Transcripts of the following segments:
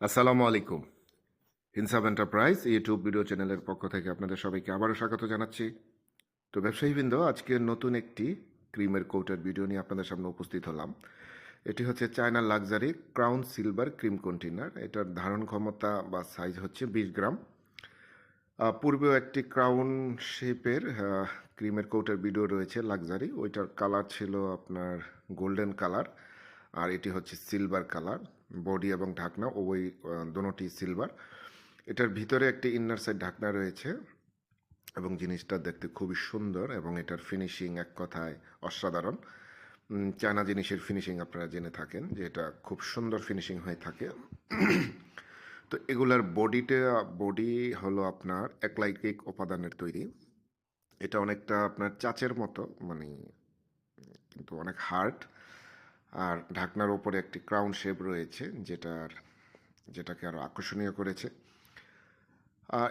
আসসালামু আলাইকুম। হিনসাব enterprise YouTube video চ্যানেলের পক্ষ থেকে আপনাদের সবাইকে আবারও স্বাগত জানাচ্ছি। তো ব্যবসায়ীবৃন্দ, আজকে নতুন একটি ক্রিমের কোটের ভিডিও নিয়ে আপনাদের সামনে উপস্থিত হলাম। এটি হচ্ছে China luxury crown silver cream container এটার ধারণ ক্ষমতা বা সাইজ হচ্ছে বিশ গ্রাম। পূর্বেও একটি ক্রাউন শেপের ক্রিমের কোটের ভিডিও রয়েছে লাক্সারি। ওইটার কালার ছিল আপনার গোল্ডেন কালার। আর এটি হচ্ছে সিলভার কালার। বডি এবং ঢাকনা ওই দুটি সিলভার এটার ভিতরে একটি ইনার সাইড ঢাকনা রয়েছে এবং জিনিসটা দেখতে খুবই সুন্দর এবং এটার ফিনিশিং এক কথায় অসাধারণ। চায়না জিনিসের ফিনিশিং আপনারা জেনে থাকেন যে এটা খুব সুন্দর ফিনিশিং হয়ে থাকে। তো এগুলার বডিটা বডি হলো আপনার একলাইকিক উপাদানের তৈরি। এটা অনেকটা আপনার চাচের মতো মানে কিন্তু অনেক হার্ড আর ঢাকনার ওপরে একটি ক্রাউন শেপ রয়েছে, যেটার, যেটাকে আরও আকর্ষণীয় করেছে।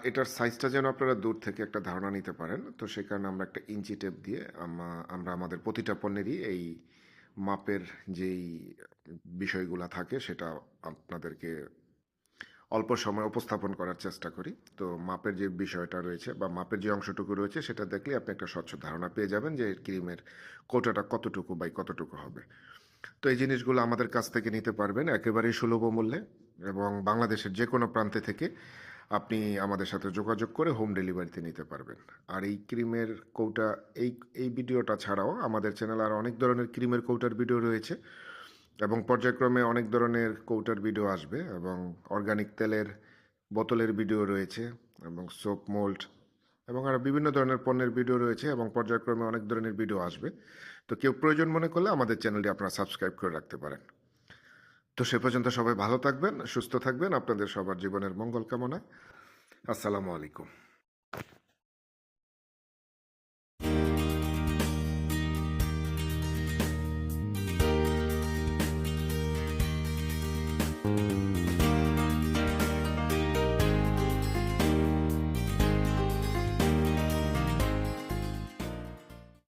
এটার সাইজটা যেন আপনারা দূর থেকে একটা ধারণা নিতে পারেন, তো সেই কারণে আমরা একটা ইঞ্চি টেপ দিয়ে আমরা আমাদের প্রতিটা পণ্যেরই এই মাপের যেই বিষয়গুলো থাকে, সেটা আপনাদেরকে অল্প সময় উপস্থাপন করার চেষ্টা করি। তো মাপের যে বিষয়টা রয়েছে বা মাপের যে অংশটুকু রয়েছে, সেটা দেখলে আপনি একটা স্বচ্ছ ধারণা পেয়ে যাবেন যে ক্রিমের কোটাটা কতটুকু বাই কতটুকু হবে। তো এই জিনিসগুলো আমাদের কাছ থেকে নিতে পারবেন একেবারেই সুলভ মূল্যে এবং বাংলাদেশের যে কোনো প্রান্তে থেকে আপনি আমাদের সাথে যোগাযোগ করে হোম ডেলিভারিতে নিতে পারবেন। আর এই ক্রিমের কৌটা, এই এই ভিডিওটা ছাড়াও আমাদের চ্যানেলে আর অনেক ধরনের ক্রিমের কৌটার ভিডিও রয়েছে এবং পর্যায়ক্রমে অনেক ধরনের কৌটার ভিডিও আসবে এবং অর্গানিক তেলের বোতলের ভিডিও রয়েছে এবং সোপ মোল্ড এবং আরও বিভিন্ন ধরনের পণ্যের ভিডিও রয়েছে এবং পর্যায়ক্রমে অনেক ধরনের ভিডিও আসবে। তো কেউ প্রয়োজন মনে করলে আমাদের চ্যানেলটি আপনারা সাবস্ক্রাইব করে রাখতে পারেন। তো সে পর্যন্ত সবাই ভালো থাকবেন, সুস্থ থাকবেন, আপনাদের সবার জীবনের মঙ্গল কামনায় আসসালামু আলাইকুম।